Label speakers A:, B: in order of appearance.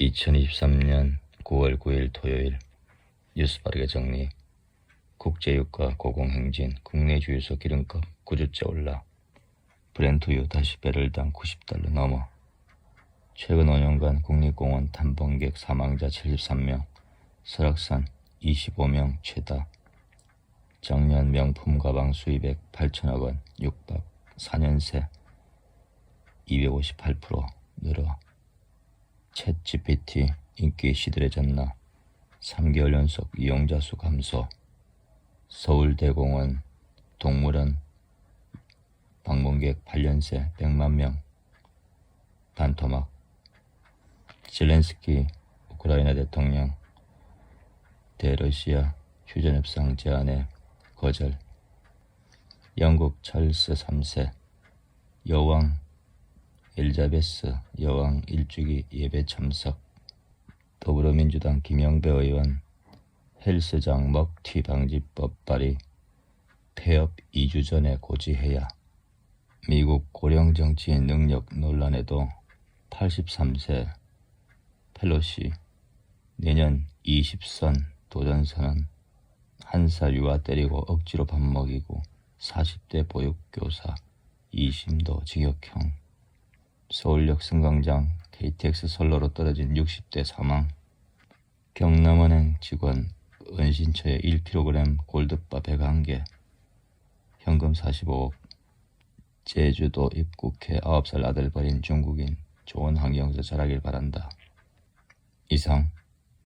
A: 2023년 9월 9일 토요일 뉴스 빠르게 정리. 국제유가 고공행진 국내 주유소 기름값 9주째 올라 브렌트유 다시 배럴당 90달러 넘어 최근 5년간 국립공원 탐방객 사망자 73명 설악산 25명 최다. 작년 명품 가방 수입액 8천억 원 육박 4년 새 258% 늘어 챗 GPT 인기 시들해졌나? 3개월 연속 이용자 수 감소. 서울대공원 동물원 방문객 8년새 100만 명. 반토막. 젤렌스키 우크라이나 대통령. 대러시아 휴전협상 제안에 거절. 영국 찰스 3세. 여왕 엘자베스 여왕 일주기 예배 참석. 더불어민주당 김영배 의원 헬스장 먹튀 방지법 발의 폐업 2주 전에 고지해야. 미국 고령 정치인 능력 논란에도 83세 펠로시 내년 20선 도전선언 한살 유아 때리고 억지로 밥 먹이고 40대 보육교사 2심도 징역형 서울역 승강장 KTX 선로로 떨어진 60대 사망. 경남은행 직원 은신처에 1kg 골드바 101개 현금 45억. 제주도 입국해 9살 아들 버린 중국인 좋은 환경에서 자라길 바란다. 이상